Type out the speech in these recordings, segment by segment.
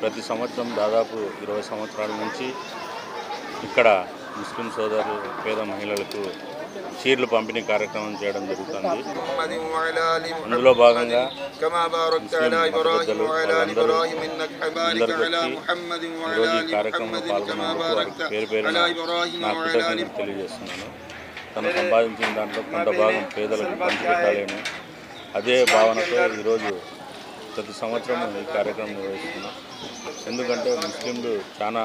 ప్రతి సంవత్సరం దాదాపు ఇరవై సంవత్సరాల నుంచి ఇక్కడ ముస్లిం సోదరులు పేద మహిళలకు చీరలు పంపిణీ కార్యక్రమం చేయడం జరుగుతుంది. అందులో భాగంగా కార్యక్రమంలో పాల్గొన్న పేరు పేరు నా కృతజ్ఞతలు తెలియజేస్తున్నాను. తను సంపాదించిన దాంట్లో కొంత భాగం పేదలకు పంచిపెట్టాలేను అదే భావనతో ఈరోజు ప్రతి సంవత్సరం ఈ కార్యక్రమం నిర్వహిస్తున్నాం. ఎందుకంటే ముస్లింలు చాలా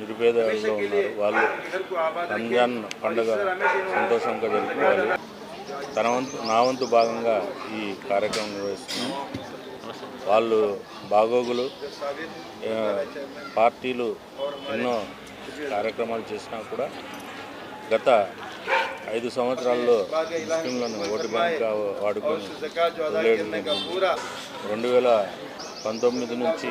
నిరుపేదగా ఉన్నారు. వాళ్ళు రంజాన్ పండుగ సంతోషంగా జరుపుకోవాలి. తన వంతు నా వంతు భాగంగా ఈ కార్యక్రమం నిర్వహిస్తున్నాం. వాళ్ళు బాగోగులు పార్టీలు ఎన్నో కార్యక్రమాలు చేసినా కూడా గత ఐదు సంవత్సరాల్లో ముస్లింలను ఓటు బ్యాంక్గా వాడుకొని రెండు వేల పంతొమ్మిది నుంచి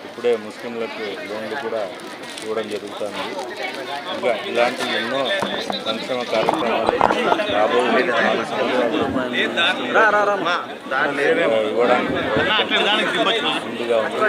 ఇప్పుడే ముస్లింలకు లోన్లు కూడా ఇవ్వడం జరుగుతుంది. ఇంకా ఇలాంటి ఎన్నో సంక్షేమ కార్యక్రమాలు రాబోయే ఇవ్వడానికి ముందుగా ఉంది